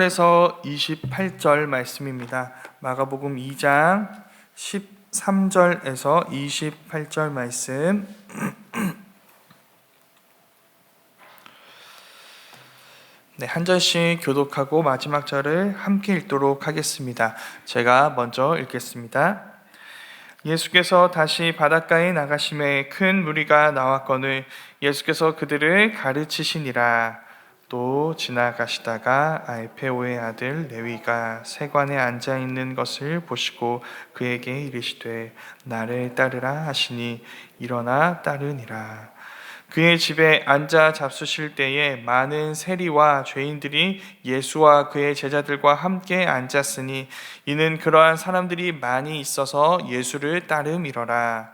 에서 28절 말씀입니다. 마가복음 2장 13절에서 28절 말씀. 네, 한 절씩 교독하고 마지막 절을 함께 읽도록 하겠습니다. 제가 먼저 읽겠습니다. 예수께서 다시 바닷가에 나가심에 큰 무리가 나왔거늘 예수께서 그들을 가르치시니라. 또 지나가시다가 알페오의 아들 레위가 세관에 앉아 있는 것을 보시고 그에게 이르시되 나를 따르라 하시니 일어나 따르니라. 그의 집에 앉아 잡수실 때에 많은 세리와 죄인들이 예수와 그의 제자들과 함께 앉았으니 이는 그러한 사람들이 많이 있어서 예수를 따름이러라.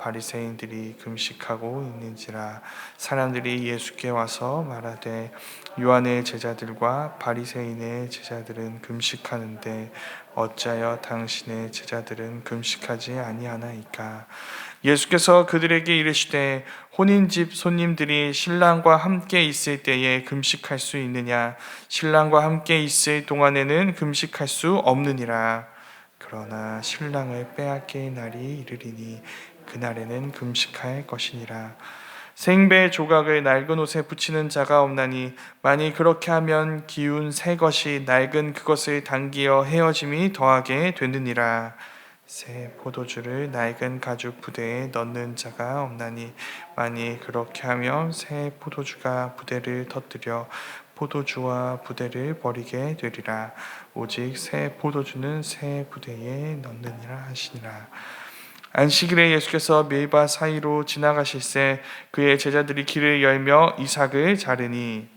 바리새인들이 금식하고 있는지라 사람들이 예수께 와서 말하되 요한의 제자들과 바리새인의 제자들은 금식하는데 어찌하여 당신의 제자들은 금식하지 아니하나이까? 예수께서 그들에게 이르시되 혼인집 손님들이 신랑과 함께 있을 때에 금식할 수 있느냐? 신랑과 함께 있을 동안에는 금식할 수 없느니라. 그러나 신랑을 빼앗길 날이 이르리니 그날에는 금식할 것이니라. 생배 조각을 낡은 옷에 붙이는 자가 없나니 만일 그렇게 하면 기운 새 것이 낡은 그것을 당기어 헤어짐이 더하게 되느니라. 새 포도주를 낡은 가죽 부대에 넣는 자가 없나니 만일 그렇게 하면 새 포도주가 부대를 터뜨려 포도주와 부대를 버리게 되리라. 오직 새 포도주는 새 부대에 넣느니라 하시니라. 안식일에 예수께서 밀밭 사이로 지나가실새 그의 제자들이 길을 열며 이삭을 자르니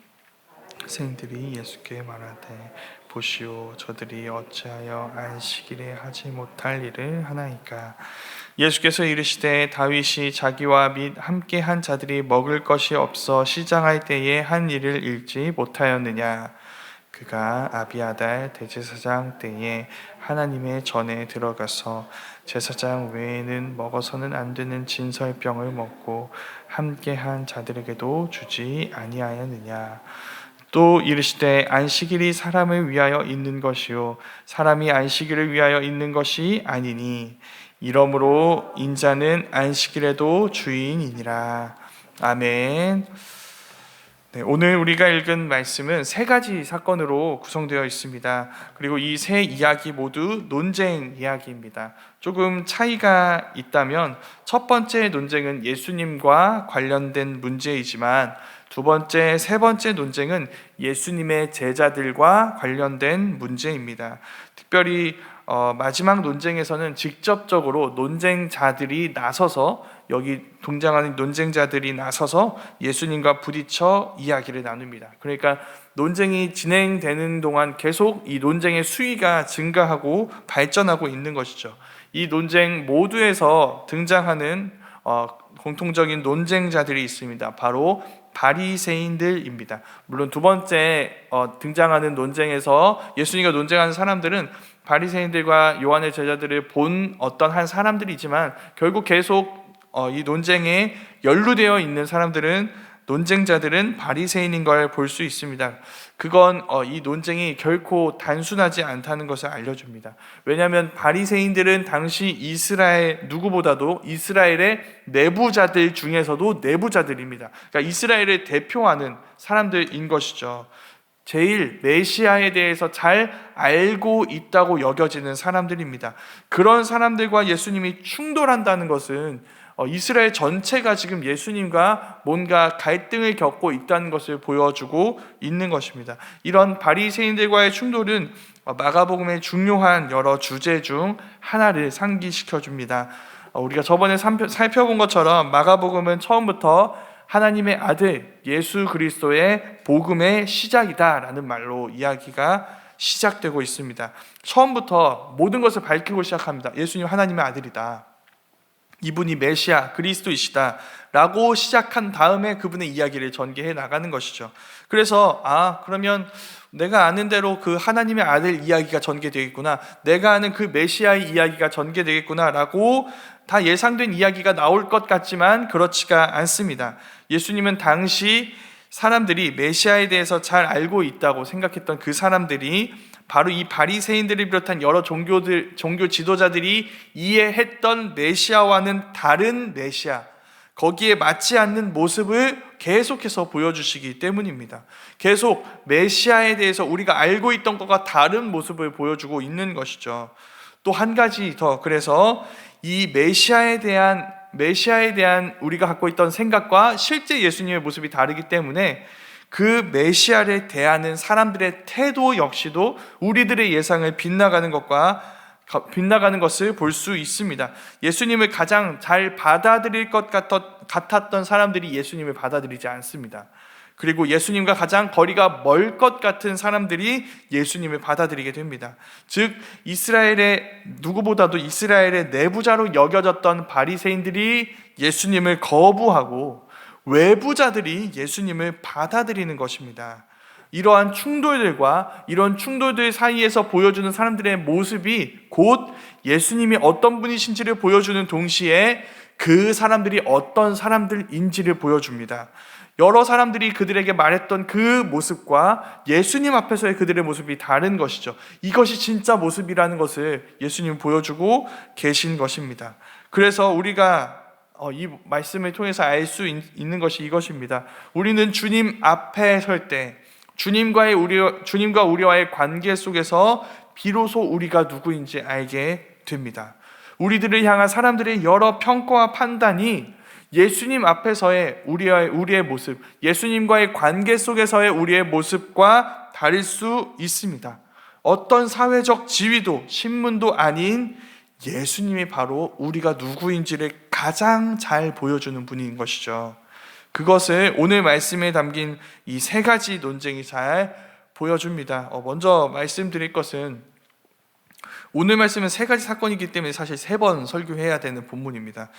생들이 예수께 말하되 보시오 저들이 어찌하여 안식일에 하지 못할 일을 하나이까? 예수께서 이르시되 다윗이 자기와 및 함께 한 자들이 먹을 것이 없어 시장할 때에 한 일을 읽지 못하였느냐? 그가 아비아달 대제사장 때에 하나님의 전에 들어가서 제사장 외에는 먹어서는 안 되는 진설 병을 먹고 함께한 자들에게도 주지 아니하였느냐 또 이르시되 안식일이 사람을 위하여 있는 것이요 사람이 안식일을 위하여 있는 것이 아니니 이러므로 인자는 안식일에도 주인이니라 아멘. 네, 오늘 우리가 읽은 말씀은 세 가지 사건으로 구성되어 있습니다. 그리고 이 세 이야기 모두 논쟁 이야기입니다. 조금 차이가 있다면 첫 번째 논쟁은 예수님과 관련된 문제이지만 두 번째, 세 번째 논쟁은 예수님의 제자들과 관련된 문제입니다. 특별히 어, 마지막 논쟁에서는 직접적으로 논쟁자들이 나서서 여기 동장하는 논쟁자들이 나서서 예수님과 부딪혀 이야기를 나눕니다. 그러니까 논쟁이 진행되는 동안 계속 이 논쟁의 수위가 증가하고 발전하고 있는 것이죠. 이 논쟁 모두에서 등장하는 어, 공통적인 논쟁자들이 있습니다. 바로 바리새인들입니다. 물론 두 번째 어, 등장하는 논쟁에서 예수님과 논쟁하는 사람들은 바리새인들과 요한의 제자들을 본 어떤 한 사람들이지만 결국 계속 어, 이 논쟁에 연루되어 있는 사람들은 논쟁자들은 바리새인인 걸 볼 수 있습니다. 그건 어, 이 논쟁이 결코 단순하지 않다는 것을 알려줍니다. 왜냐하면 바리새인들은 당시 이스라엘 누구보다도 이스라엘의 내부자들 중에서도 내부자들입니다. 그러니까 이스라엘을 대표하는 사람들인 것이죠. 제일 메시아에 대해서 잘 알고 있다고 여겨지는 사람들입니다. 그런 사람들과 예수님이 충돌한다는 것은 어, 이스라엘 전체가 지금 예수님과 뭔가 갈등을 겪고 있다는 것을 보여주고 있는 것입니다. 이런 바리새인들과의 충돌은 어, 마가복음의 중요한 여러 주제 중 하나를 상기시켜 줍니다. 어, 우리가 저번에 살펴본 것처럼 마가복음은 처음부터 하나님의 아들 예수 그리스도의 복음의 시작이다라는 말로 이야기가 시작되고 있습니다. 처음부터 모든 것을 밝히고 시작합니다. 예수님 하나님의 아들이다. 이분이 메시아 그리스도이시다. 라고 시작한 다음에 그분의 이야기를 전개해 나가는 것이죠. 그래서 아, 그러면 내가 아는 대로 그 하나님의 아들 이야기가 전개되겠구나. 내가 아는 그 메시아의 이야기가 전개되겠구나라고 다 예상된 이야기가 나올 것 같지만 그렇지가 않습니다. 예수님은 당시 사람들이 메시아에 대해서 잘 알고 있다고 생각했던 그 사람들이 바로 이 바리새인들을 비롯한 여러 종교들 종교 지도자들이 이해했던 메시아와는 다른 메시아 거기에 맞지 않는 모습을 계속해서 보여주시기 때문입니다. 계속 메시아에 대해서 우리가 알고 있던 것과 다른 모습을 보여주고 있는 것이죠. 또 한 가지 더 그래서 이 메시아에 대한 메시아에 대한 우리가 갖고 있던 생각과 실제 예수님의 모습이 다르기 때문에 그 메시아를 대하는 사람들의 태도 역시도 우리들의 예상을 빗나가는 것과 빗나가는 것을 볼 수 있습니다. 예수님을 가장 잘 받아들일 것 같았던 사람들이 예수님을 받아들이지 않습니다. 그리고 예수님과 가장 거리가 멀 것 같은 사람들이 예수님을 받아들이게 됩니다. 즉 이스라엘의 누구보다도 이스라엘의 내부자로 여겨졌던 바리새인들이 예수님을 거부하고 외부자들이 예수님을 받아들이는 것입니다. 이러한 충돌들과 이런 충돌들 사이에서 보여주는 사람들의 모습이 곧 예수님이 어떤 분이신지를 보여주는 동시에 그 사람들이 어떤 사람들인지를 보여줍니다. 여러 사람들이 그들에게 말했던 그 모습과 예수님 앞에서의 그들의 모습이 다른 것이죠. 이것이 진짜 모습이라는 것을 예수님 보여주고 계신 것입니다. 그래서 우리가 어, 이 말씀을 통해서 알 수 있는 것이 이것입니다. 우리는 주님 앞에 설 때, 주님과의 우리 주님과 우리와의 관계 속에서 비로소 우리가 누구인지 알게 됩니다. 우리들을 향한 사람들의 여러 평가와 판단이 예수님 앞에서의 우리의, 우리의 모습, 예수님과의 관계 속에서의 우리의 모습과 다를 수 있습니다. 어떤 사회적 지위도, 신문도 아닌 예수님이 바로 우리가 누구인지를 가장 잘 보여주는 분인 것이죠. 그것을 오늘 말씀에 담긴 이 세 가지 논쟁이 잘 보여줍니다. 어, 먼저 말씀드릴 것은 오늘 말씀은 세 가지 사건이기 때문에 사실 세 번 설교해야 되는 본문입니다.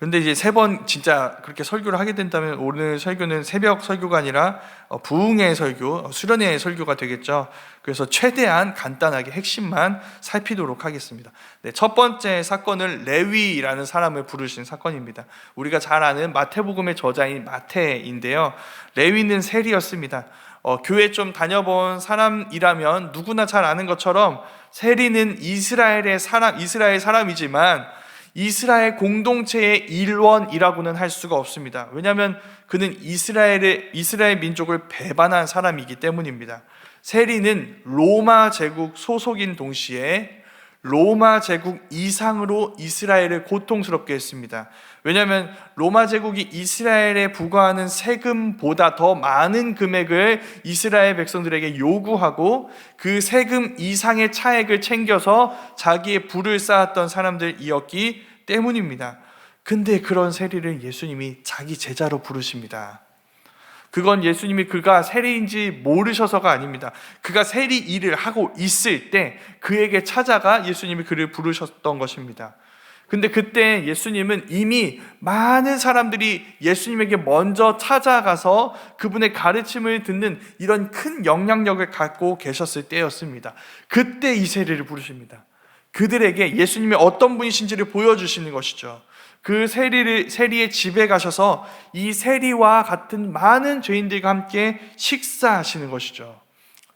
근데 이제 세 번 진짜 그렇게 설교를 하게 된다면 오늘 설교는 새벽 설교가 아니라 어, 부흥의 설교, 어, 수련의 설교가 되겠죠. 그래서 최대한 간단하게 핵심만 살피도록 하겠습니다. 네, 첫 번째 사건은 레위라는 사람을 부르신 사건입니다. 우리가 잘 아는 마태복음의 저자인 마태인데요. 레위는 세리였습니다. 어, 교회 좀 다녀본 사람이라면 누구나 잘 아는 것처럼 세리는 이스라엘의 사람, 이스라엘 사람이지만 이스라엘 공동체의 일원이라고는 할 수가 없습니다. 왜냐하면 그는 이스라엘의 이스라엘 민족을 배반한 사람이기 때문입니다. 세리는 로마 제국 소속인 동시에 로마 제국 이상으로 이스라엘을 고통스럽게 했습니다. 왜냐하면 로마 제국이 이스라엘에 부과하는 세금보다 더 많은 금액을 이스라엘 백성들에게 요구하고 그 세금 이상의 차액을 챙겨서 자기의 부를 쌓았던 사람들이었기 때문입니다. 근데 그런 세리를 예수님이 자기 제자로 부르십니다. 그건 예수님이 그가 세리인지 모르셔서가 아닙니다. 그가 세리 일을 하고 있을 때 그에게 찾아가 예수님이 그를 부르셨던 것입니다. 근데 그때 예수님은 이미 많은 사람들이 예수님에게 먼저 찾아가서 그분의 가르침을 듣는 이런 큰 영향력을 갖고 계셨을 때였습니다. 그때 이 세리를 부르십니다. 그들에게 예수님이 어떤 분이신지를 보여주시는 것이죠. 그 세리를, 세리의 집에 가셔서 이 세리와 같은 많은 죄인들과 함께 식사하시는 것이죠.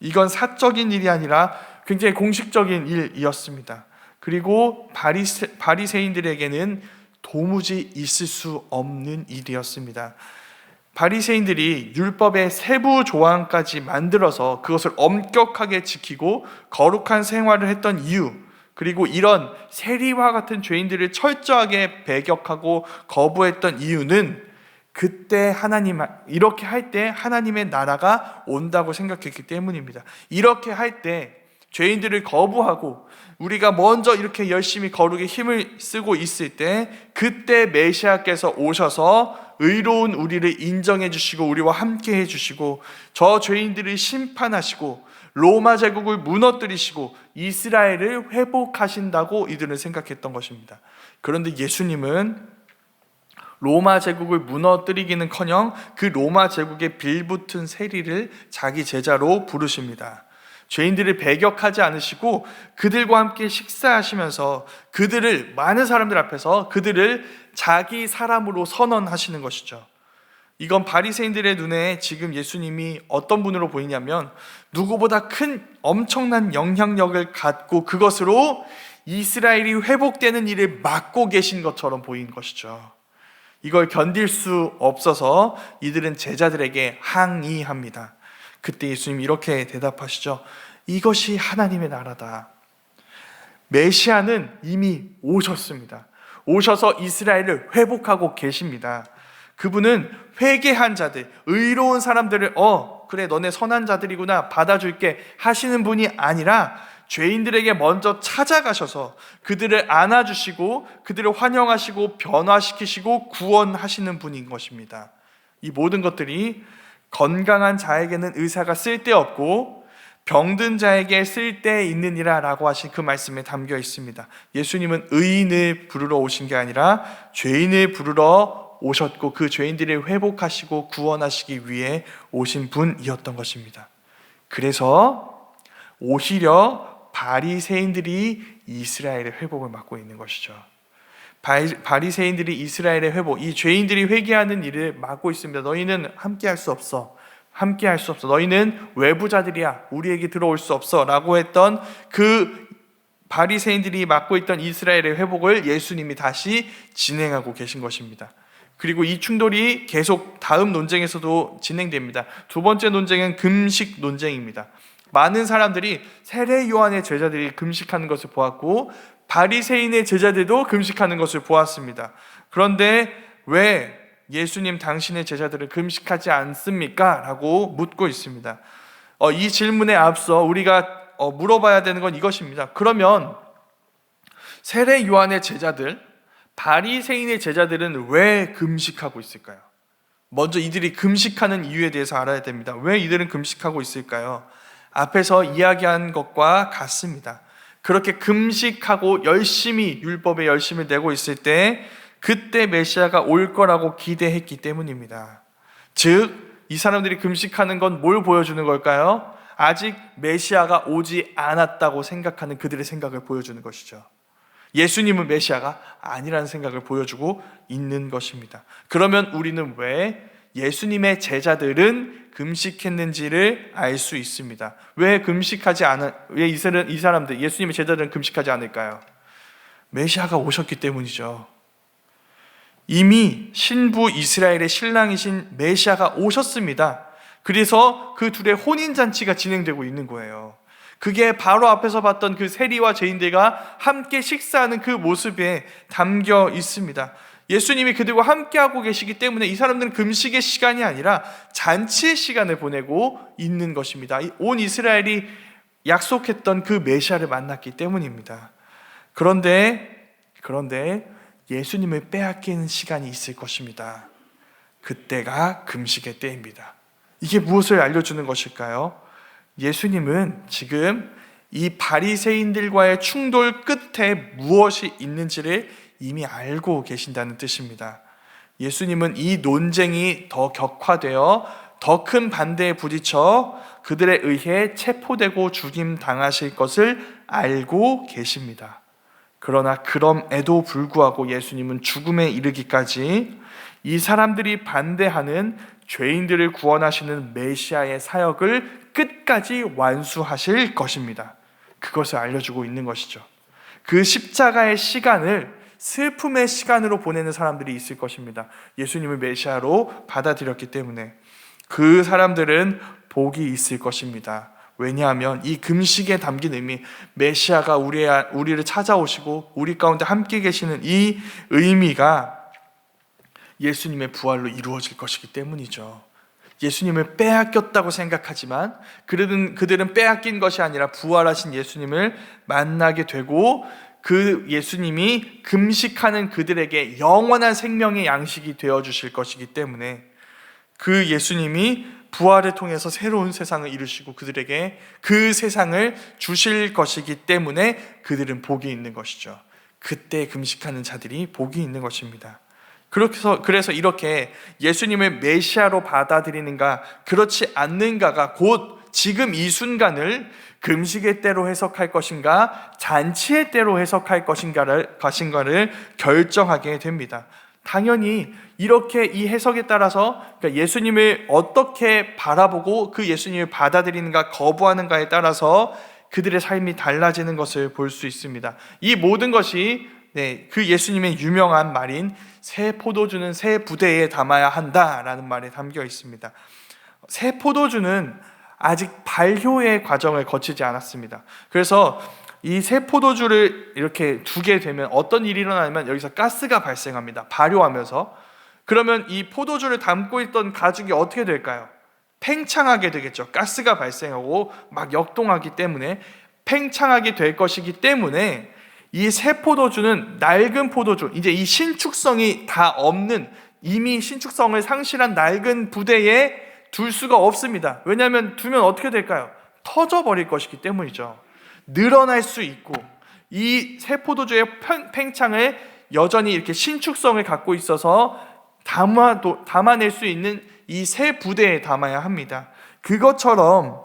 이건 사적인 일이 아니라 굉장히 공식적인 일이었습니다. 그리고 바리세, 바리새인들에게는 도무지 있을 수 없는 일이었습니다. 바리새인들이 율법의 세부 조항까지 만들어서 그것을 엄격하게 지키고 거룩한 생활을 했던 이유, 그리고 이런 세리와 같은 죄인들을 철저하게 배격하고 거부했던 이유는 그때 하나님 이렇게 할 때 하나님의 나라가 온다고 생각했기 때문입니다. 이렇게 할 때 죄인들을 거부하고 우리가 먼저 이렇게 열심히 거룩에 힘을 쓰고 있을 때 그때 메시아께서 오셔서 의로운 우리를 인정해 주시고 우리와 함께 해 주시고 저 죄인들을 심판하시고 로마 제국을 무너뜨리시고 이스라엘을 회복하신다고 이들은 생각했던 것입니다. 그런데 예수님은 로마 제국을 무너뜨리기는 커녕 그 로마 제국에 빌붙은 세리를 자기 제자로 부르십니다. 죄인들을 배격하지 않으시고 그들과 함께 식사하시면서 그들을 많은 사람들 앞에서 그들을 자기 사람으로 선언하시는 것이죠. 이건 바리새인들의 눈에 지금 예수님이 어떤 분으로 보이냐면 누구보다 큰 엄청난 영향력을 갖고 그것으로 이스라엘이 회복되는 일을 막고 계신 것처럼 보인 것이죠. 이걸 견딜 수 없어서 이들은 제자들에게 항의합니다. 그때 예수님 이렇게 대답하시죠. 이것이 하나님의 나라다. 메시아는 이미 오셨습니다. 오셔서 이스라엘을 회복하고 계십니다. 그분은 회개한 자들, 의로운 사람들을 어, 그래 너네 선한 자들이구나 받아줄게 하시는 분이 아니라 죄인들에게 먼저 찾아가셔서 그들을 안아주시고 그들을 환영하시고 변화시키시고 구원하시는 분인 것입니다. 이 모든 것들이 건강한 자에게는 의사가 쓸데없고 병든 자에게 쓸데 있느니라 라고 하신 그 말씀에 담겨 있습니다. 예수님은 의인을 부르러 오신 게 아니라 죄인을 부르러 오셨고 그 죄인들을 회복하시고 구원하시기 위해 오신 분이었던 것입니다. 그래서 오히려 바리새인들이 이스라엘의 회복을 맡고 있는 것이죠. 바리새인들이 이스라엘의 회복, 이 죄인들이 회개하는 일을 막고 있습니다. 너희는 함께 할 수 없어. 함께 할 수 없어. 너희는 외부자들이야. 우리에게 들어올 수 없어. 라고 했던 그 바리새인들이 맡고 있던 이스라엘의 회복을 예수님이 다시 진행하고 계신 것입니다. 그리고 이 충돌이 계속 다음 논쟁에서도 진행됩니다. 두 번째 논쟁은 금식 논쟁입니다. 많은 사람들이 세례 요한의 제자들이 금식하는 것을 보았고 바리새인의 제자들도 금식하는 것을 보았습니다. 그런데 왜 예수님 당신의 제자들은 금식하지 않습니까? 라고 묻고 있습니다. 어, 이 질문에 앞서 우리가 어, 물어봐야 되는 건 이것입니다. 그러면 세례 요한의 제자들, 바리새인의 제자들은 왜 금식하고 있을까요? 먼저 이들이 금식하는 이유에 대해서 알아야 됩니다. 왜 이들은 금식하고 있을까요? 앞에서 이야기한 것과 같습니다. 그렇게 금식하고 열심히 율법에 열심히 내고 있을 때 그때 메시아가 올 거라고 기대했기 때문입니다. 즉, 이 사람들이 금식하는 건 뭘 보여주는 걸까요? 아직 메시아가 오지 않았다고 생각하는 그들의 생각을 보여주는 것이죠. 예수님은 메시아가 아니라는 생각을 보여주고 있는 것입니다. 그러면 우리는 왜 예수님의 제자들은 금식했는지를 알 수 있습니다. 왜 금식하지 않은 왜이 사람들 예수님의 제자들은 금식하지 않을까요? 메시아가 오셨기 때문이죠. 이미 신부 이스라엘의 신랑이신 메시아가 오셨습니다. 그래서 그 둘의 혼인 잔치가 진행되고 있는 거예요. 그게 바로 앞에서 봤던 그 세리와 죄인들과 함께 식사하는 그 모습에 담겨 있습니다. 예수님이 그들과 함께하고 계시기 때문에 이 사람들은 금식의 시간이 아니라 잔치의 시간을 보내고 있는 것입니다. 온 이스라엘이 약속했던 그 메시아를 만났기 때문입니다. 그런데, 그런데 예수님을 빼앗기는 시간이 있을 것입니다. 그때가 금식의 때입니다. 이게 무엇을 알려주는 것일까요? 예수님은 지금 이 바리새인들과의 충돌 끝에 무엇이 있는지를 이미 알고 계신다는 뜻입니다. 예수님은 이 논쟁이 더 격화되어 더 큰 반대에 부딪혀 그들에 의해 체포되고 죽임 당하실 것을 알고 계십니다. 그러나 그럼에도 불구하고 예수님은 죽음에 이르기까지 이 사람들이 반대하는 죄인들을 구원하시는 메시아의 사역을 끝까지 완수하실 것입니다. 그것을 알려주고 있는 것이죠. 그 십자가의 시간을 슬픔의 시간으로 보내는 사람들이 있을 것입니다. 예수님을 메시아로 받아들였기 때문에 그 사람들은 복이 있을 것입니다. 왜냐하면 이 금식에 담긴 의미, 메시아가 우리, 우리를 찾아오시고 우리 가운데 함께 계시는 이 의미가 예수님의 부활로 이루어질 것이기 때문이죠. 예수님을 빼앗겼다고 생각하지만 그들은, 그들은 빼앗긴 것이 아니라 부활하신 예수님을 만나게 되고 그 예수님이 금식하는 그들에게 영원한 생명의 양식이 되어 주실 것이기 때문에 그 예수님이 부활을 통해서 새로운 세상을 이루시고 그들에게 그 세상을 주실 것이기 때문에 그들은 복이 있는 것이죠. 그때 금식하는 자들이 복이 있는 것입니다. 그래서 그래서 이렇게 예수님을 메시아로 받아들이는가 그렇지 않는가가 곧 지금 이 순간을 금식의 때로 해석할 것인가 잔치의 때로 해석할 것인가를 것인가를 결정하게 됩니다. 당연히 이렇게 이 해석에 따라서 그러니까 예수님을 어떻게 바라보고 그 예수님을 받아들이는가 거부하는가에 따라서 그들의 삶이 달라지는 것을 볼 수 있습니다. 이 모든 것이 네, 그 예수님의 유명한 말인 새 포도주는 새 부대에 담아야 한다라는 말에 담겨 있습니다. 새 포도주는 아직 발효의 과정을 거치지 않았습니다. 그래서 이 새 포도주를 이렇게 두게 되면 어떤 일이 일어나냐면 여기서 가스가 발생합니다. 발효하면서 그러면 이 포도주를 담고 있던 가죽이 어떻게 될까요? 팽창하게 되겠죠. 가스가 발생하고 막 역동하기 때문에 팽창하게 될 것이기 때문에 이 새 포도주는 낡은 포도주, 이제 이 신축성이 다 없는 이미 신축성을 상실한 낡은 부대에 둘 수가 없습니다. 왜냐하면 두면 어떻게 될까요? 터져버릴 것이기 때문이죠. 늘어날 수 있고 이 새 포도주의 팽창을 여전히 이렇게 신축성을 갖고 있어서 담아도, 담아낼 수 있는 이 새 부대에 담아야 합니다. 그것처럼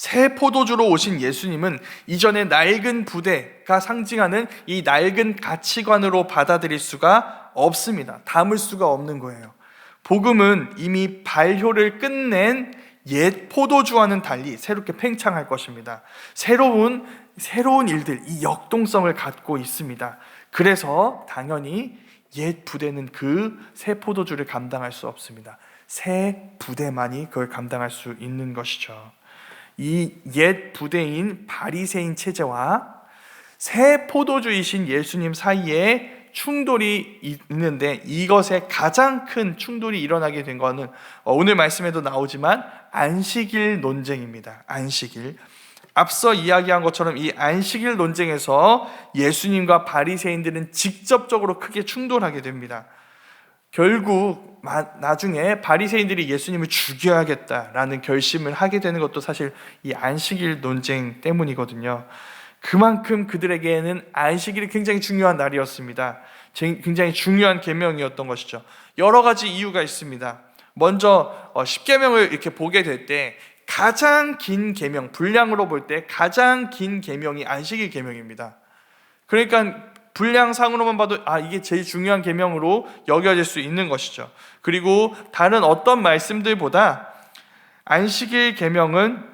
새 포도주로 오신 예수님은 이전의 낡은 부대가 상징하는 이 낡은 가치관으로 받아들일 수가 없습니다. 담을 수가 없는 거예요. 복음은 이미 발효를 끝낸 옛 포도주와는 달리 새롭게 팽창할 것입니다. 새로운 새로운 일들, 이 역동성을 갖고 있습니다. 그래서 당연히 옛 부대는 그 새 포도주를 감당할 수 없습니다. 새 부대만이 그걸 감당할 수 있는 것이죠. 이 옛 부대인 바리새인 체제와 새 포도주이신 예수님 사이에 충돌이 있는데 이것에 가장 큰 충돌이 일어나게 된 것은 오늘 말씀에도 나오지만 안식일 논쟁입니다. 안식일. 앞서 이야기한 것처럼 이 안식일 논쟁에서 예수님과 바리새인들은 직접적으로 크게 충돌하게 됩니다. 결국 나중에 바리새인들이 예수님을 죽여야겠다라는 결심을 하게 되는 것도 사실 이 안식일 논쟁 때문이거든요. 그만큼 그들에게는 안식일이 굉장히 중요한 날이었습니다. 굉장히 중요한 계명이었던 것이죠. 여러 가지 이유가 있습니다. 먼저 어, 십계명을 이렇게 보게 될 때 가장 긴 계명, 분량으로 볼 때 가장 긴 계명이 안식일 계명입니다. 그러니까 분량상으로만 봐도 아 이게 제일 중요한 계명으로 여겨질 수 있는 것이죠. 그리고 다른 어떤 말씀들보다 안식일 계명은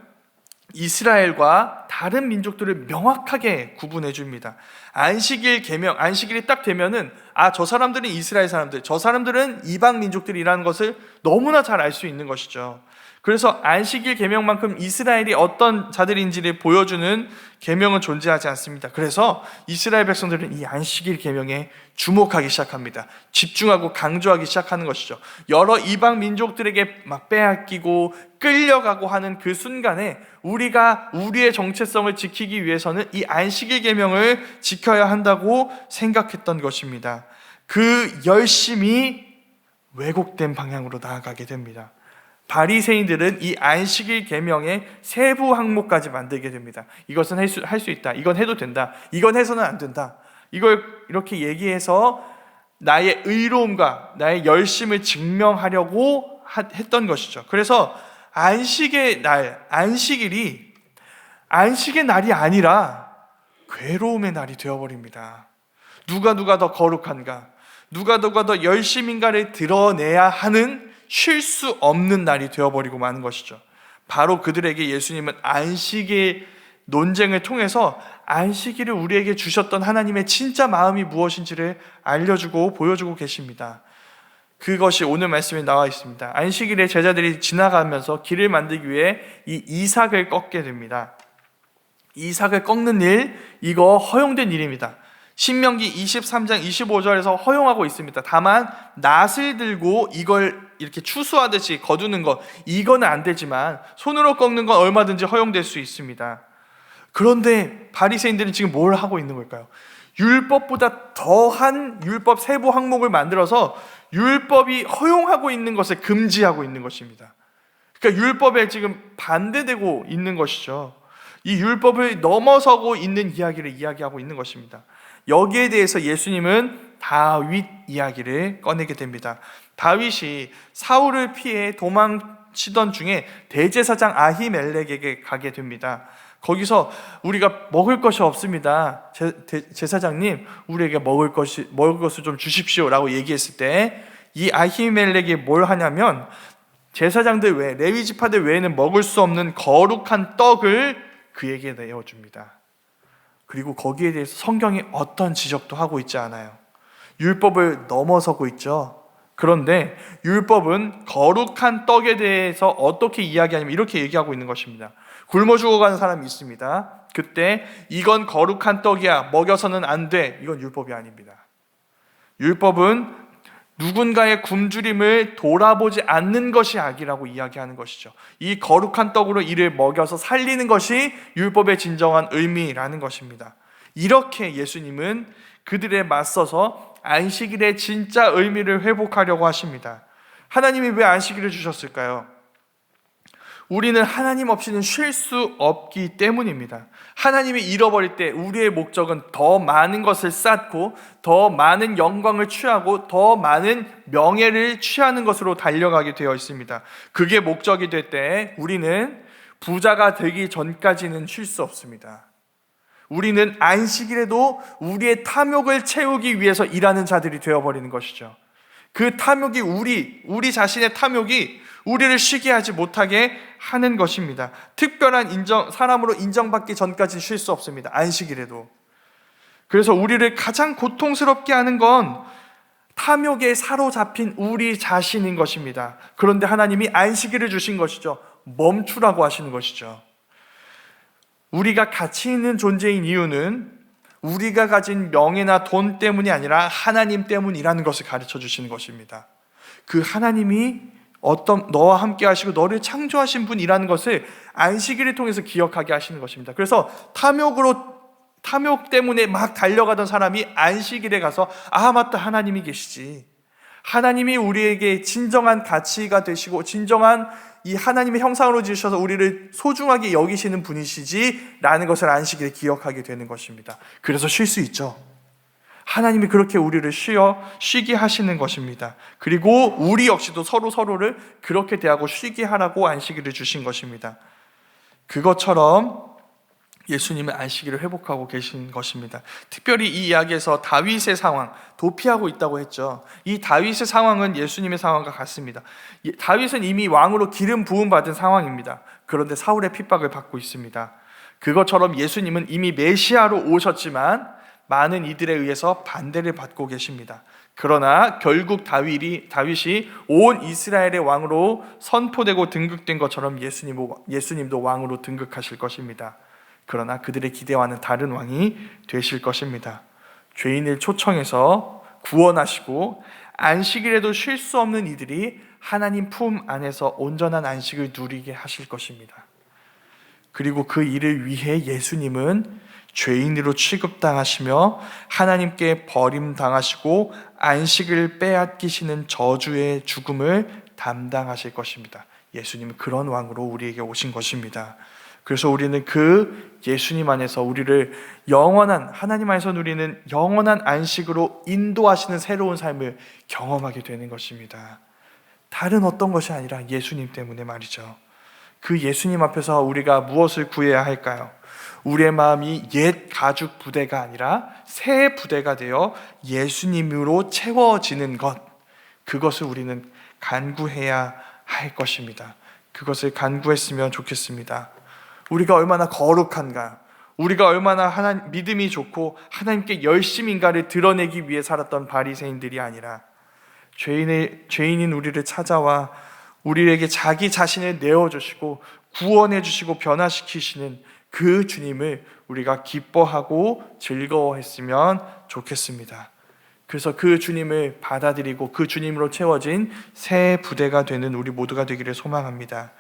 이스라엘과 다른 민족들을 명확하게 구분해 줍니다. 안식일 계명, 안식일이 딱 되면은 아, 저 사람들은 이스라엘 사람들, 저 사람들은 이방 민족들이라는 것을 너무나 잘 알 수 있는 것이죠. 그래서 안식일 계명만큼 이스라엘이 어떤 자들인지를 보여주는 계명은 존재하지 않습니다. 그래서 이스라엘 백성들은 이 안식일 계명에 주목하기 시작합니다. 집중하고 강조하기 시작하는 것이죠. 여러 이방 민족들에게 막 빼앗기고 끌려가고 하는 그 순간에 우리가 우리의 정체성을 지키기 위해서는 이 안식일 계명을 지켜야 한다고 생각했던 것입니다. 그 열심이 왜곡된 방향으로 나아가게 됩니다. 바리새인들은 이 안식일 계명의 세부 항목까지 만들게 됩니다. 이것은 할수 있다. 이건 해도 된다. 이건 해서는 안 된다. 이걸 이렇게 얘기해서 나의 의로움과 나의 열심을 증명하려고 했던 것이죠. 그래서 안식의 날, 안식일이 안식의 날이 아니라 괴로움의 날이 되어버립니다. 누가 누가 더 거룩한가? 누가 누가 더 열심인가를 드러내야 하는 쉴 수 없는 날이 되어버리고 마는 것이죠. 바로 그들에게 예수님은 안식의 논쟁을 통해서 안식일을 우리에게 주셨던 하나님의 진짜 마음이 무엇인지를 알려주고 보여주고 계십니다. 그것이 오늘 말씀에 나와 있습니다. 안식일에 제자들이 지나가면서 길을 만들기 위해 이 이삭을 꺾게 됩니다. 이삭을 꺾는 일, 이거 허용된 일입니다. 신명기 23장 25절에서 허용하고 있습니다. 다만 낫을 들고 이걸 이렇게 추수하듯이 거두는 것 이거는 안 되지만 손으로 꺾는 건 얼마든지 허용될 수 있습니다. 그런데 바리새인들은 지금 뭘 하고 있는 걸까요? 율법보다 더한 율법 세부 항목을 만들어서 율법이 허용하고 있는 것을 금지하고 있는 것입니다. 그러니까 율법에 지금 반대되고 있는 것이죠. 이 율법을 넘어서고 있는 이야기를 이야기하고 있는 것입니다. 여기에 대해서 예수님은 다윗 이야기를 꺼내게 됩니다. 다윗이 사울을 피해 도망치던 중에 대제사장 아히멜렉에게 가게 됩니다. 거기서 우리가 먹을 것이 없습니다. 제, 대- 제사장님, 우리에게 먹을 것이 먹을 것을 좀 주십시오라고 얘기했을 때 이 아히멜렉이 뭘 하냐면 제사장들 외 레위 지파들 외에는 먹을 수 없는 거룩한 떡을 그에게 내어 줍니다. 그리고 거기에 대해서 성경이 어떤 지적도 하고 있지 않아요. 율법을 넘어서고 있죠. 그런데 율법은 거룩한 떡에 대해서 어떻게 이야기하냐면 이렇게 얘기하고 있는 것입니다. 굶어 죽어가는 사람이 있습니다. 그때 이건 거룩한 떡이야. 먹여서는 안 돼. 이건 율법이 아닙니다. 율법은 누군가의 굶주림을 돌아보지 않는 것이 악이라고 이야기하는 것이죠. 이 거룩한 떡으로 이를 먹여서 살리는 것이 율법의 진정한 의미라는 것입니다. 이렇게 예수님은 그들에 맞서서 안식일의 진짜 의미를 회복하려고 하십니다. 하나님이 왜 안식일을 주셨을까요? 우리는 하나님 없이는 쉴 수 없기 때문입니다. 하나님이 잃어버릴 때 우리의 목적은 더 많은 것을 쌓고 더 많은 영광을 취하고 더 많은 명예를 취하는 것으로 달려가게 되어 있습니다. 그게 목적이 될 때 우리는 부자가 되기 전까지는 쉴 수 없습니다. 우리는 안식일에도 우리의 탐욕을 채우기 위해서 일하는 자들이 되어버리는 것이죠. 그 탐욕이 우리, 우리 자신의 탐욕이 우리를 쉬게 하지 못하게 하는 것입니다. 특별한 인정, 사람으로 인정받기 전까지 쉴 수 없습니다. 안식일에도. 그래서 우리를 가장 고통스럽게 하는 건 탐욕에 사로잡힌 우리 자신인 것입니다. 그런데 하나님이 안식일을 주신 것이죠. 멈추라고 하시는 것이죠. 우리가 가치 있는 존재인 이유는 우리가 가진 명예나 돈 때문이 아니라 하나님 때문이라는 것을 가르쳐 주시는 것입니다. 그 하나님이 어떤 너와 함께 하시고 너를 창조하신 분이라는 것을 안식일을 통해서 기억하게 하시는 것입니다. 그래서 탐욕으로 탐욕 때문에 막 달려가던 사람이 안식일에 가서 아 맞다 하나님이 계시지. 하나님이 우리에게 진정한 가치가 되시고 진정한 이 하나님의 형상으로 지으셔서 우리를 소중하게 여기시는 분이시지라는 것을 안식일에 기억하게 되는 것입니다. 그래서 쉴 수 있죠. 하나님이 그렇게 우리를 쉬어 쉬게 하시는 것입니다. 그리고 우리 역시도 서로 서로를 그렇게 대하고 쉬게 하라고 안식일을 주신 것입니다. 그것처럼 예수님은 안식일을 회복하고 계신 것입니다. 특별히 이 이야기에서 다윗의 상황, 도피하고 있다고 했죠. 이 다윗의 상황은 예수님의 상황과 같습니다. 예, 다윗은 이미 왕으로 기름 부음 받은 상황입니다. 그런데 사울의 핍박을 받고 있습니다. 그것처럼 예수님은 이미 메시아로 오셨지만 많은 이들에 의해서 반대를 받고 계십니다. 그러나 결국 다윗이 다윗이 온 이스라엘의 왕으로 선포되고 등극된 것처럼 예수님 예수님도 왕으로 등극하실 것입니다. 그러나 그들의 기대와는 다른 왕이 되실 것입니다. 죄인을 초청해서 구원하시고 안식일에도 쉴 수 없는 이들이 하나님 품 안에서 온전한 안식을 누리게 하실 것입니다. 그리고 그 일을 위해 예수님은 죄인으로 취급당하시며 하나님께 버림당하시고 안식을 빼앗기시는 저주의 죽음을 담당하실 것입니다. 예수님은 그런 왕으로 우리에게 오신 것입니다. 그래서 우리는 그 예수님 안에서 우리를 영원한 하나님 안에서 누리는 영원한 안식으로 인도하시는 새로운 삶을 경험하게 되는 것입니다. 다른 어떤 것이 아니라 예수님 때문에 말이죠. 그 예수님 앞에서 우리가 무엇을 구해야 할까요? 우리의 마음이 옛 가죽 부대가 아니라 새 부대가 되어 예수님으로 채워지는 것. 그것을 우리는 간구해야 할 것입니다. 그것을 간구했으면 좋겠습니다. 우리가 얼마나 거룩한가, 우리가 얼마나 하나 믿음이 좋고 하나님께 열심인가를 드러내기 위해 살았던 바리새인들이 아니라 죄인의 죄인인 우리를 찾아와 우리에게 자기 자신을 내어 주시고 구원해 주시고 변화시키시는 그 주님을 우리가 기뻐하고 즐거워했으면 좋겠습니다. 그래서 그 주님을 받아들이고 그 주님으로 채워진 새 부대가 되는 우리 모두가 되기를 소망합니다.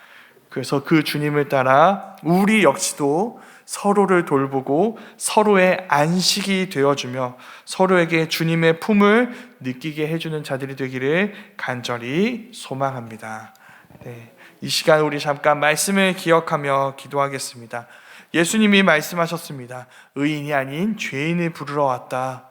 그래서 그 주님을 따라 우리 역시도 서로를 돌보고 서로의 안식이 되어주며 서로에게 주님의 품을 느끼게 해주는 자들이 되기를 간절히 소망합니다. 네. 이 시간 우리 잠깐 말씀을 기억하며 기도하겠습니다. 예수님이 말씀하셨습니다. 의인이 아닌 죄인을 부르러 왔다.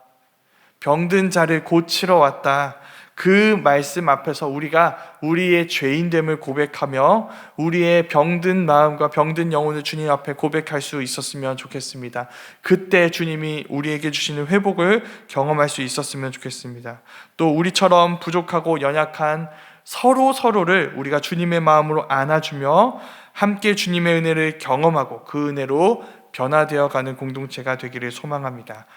병든 자를 고치러 왔다. 그 말씀 앞에서 우리가 우리의 죄인됨을 고백하며 우리의 병든 마음과 병든 영혼을 주님 앞에 고백할 수 있었으면 좋겠습니다. 그때 주님이 우리에게 주시는 회복을 경험할 수 있었으면 좋겠습니다. 또 우리처럼 부족하고 연약한 서로 서로를 우리가 주님의 마음으로 안아주며 함께 주님의 은혜를 경험하고 그 은혜로 변화되어 가는 공동체가 되기를 소망합니다.